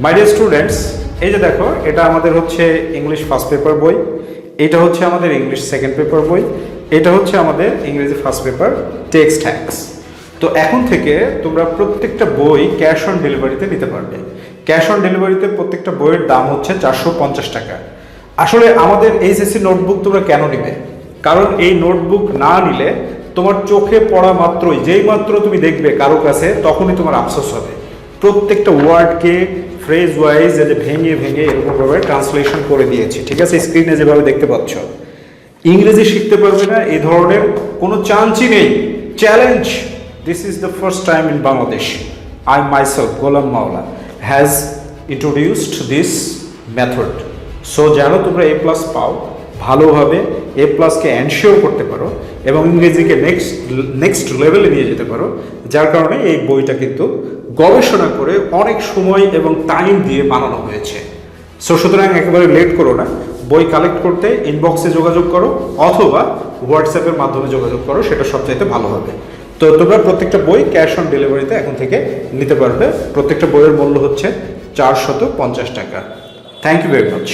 My dear students এই যে দেখো, এটা আমাদের হচ্ছে ইংলিশ ফার্স্ট পেপার বই, এটা হচ্ছে আমাদের ইংলিশ সেকেন্ড পেপার বই, এটা হচ্ছে আমাদের ইংরেজি ফার্স্ট পেপার টেক্সট হ্যাক্স তো এখন থেকে তোমরা প্রত্যেকটা বই ক্যাশ অন ডেলিভারিতে নিতে পারবে। ক্যাশ অন ডেলিভারিতে প্রত্যেকটা বইয়ের দাম হচ্ছে চারশো পঞ্চাশ টাকা। আসলে আমাদের এইচএসসি নোটবুক তোমরা কেন নিবে? কারণ এই নোটবুক না নিলে তোমার চোখে পড়া মাত্রই, যেই মাত্র তুমি দেখবে কারও কাছে, তখনই তোমার আফসোস হবে। প্রত্যেকটা ওয়ার্ডকে ফ্রেজ ওয়াইজ যে ভেঙে ভেঙে এরকমভাবে ট্রান্সলেশন করে দিয়েছি, ঠিক আছে? স্ক্রিনে যেভাবে দেখতে পাচ্ছ। ইংরেজি শিখতে পারবে না এই ধরনের কোনো চান্সই নেই। Challenge this is the first time in Bangladesh I myself Golam Mawla has introduced this method so যেন তোমরা এ প্লাস পাও। ভালোভাবে এ প্লাসকে এনশিওর করতে পারো এবং ইংরেজিকে নেক্সট নেক্সট লেভেলে নিয়ে যেতে পারো, যার কারণে এই বইটা কিন্তু গবেষণা করে অনেক সময় এবং টাইম দিয়ে বানানো হয়েছে। সো সুতরাং একেবারে লেট করো না। বই কালেক্ট করতে ইনবক্সে যোগাযোগ করো, অথবা হোয়াটসঅ্যাপের মাধ্যমে যোগাযোগ করো, সেটা সবচাইতে ভালো হবে। তো তোমরা প্রত্যেকটা বই ক্যাশ অন ডেলিভারিতে এখন থেকে নিতে পারবে। প্রত্যেকটা বইয়ের মূল্য হচ্ছে চারশত পঞ্চাশ টাকা। Thank you very much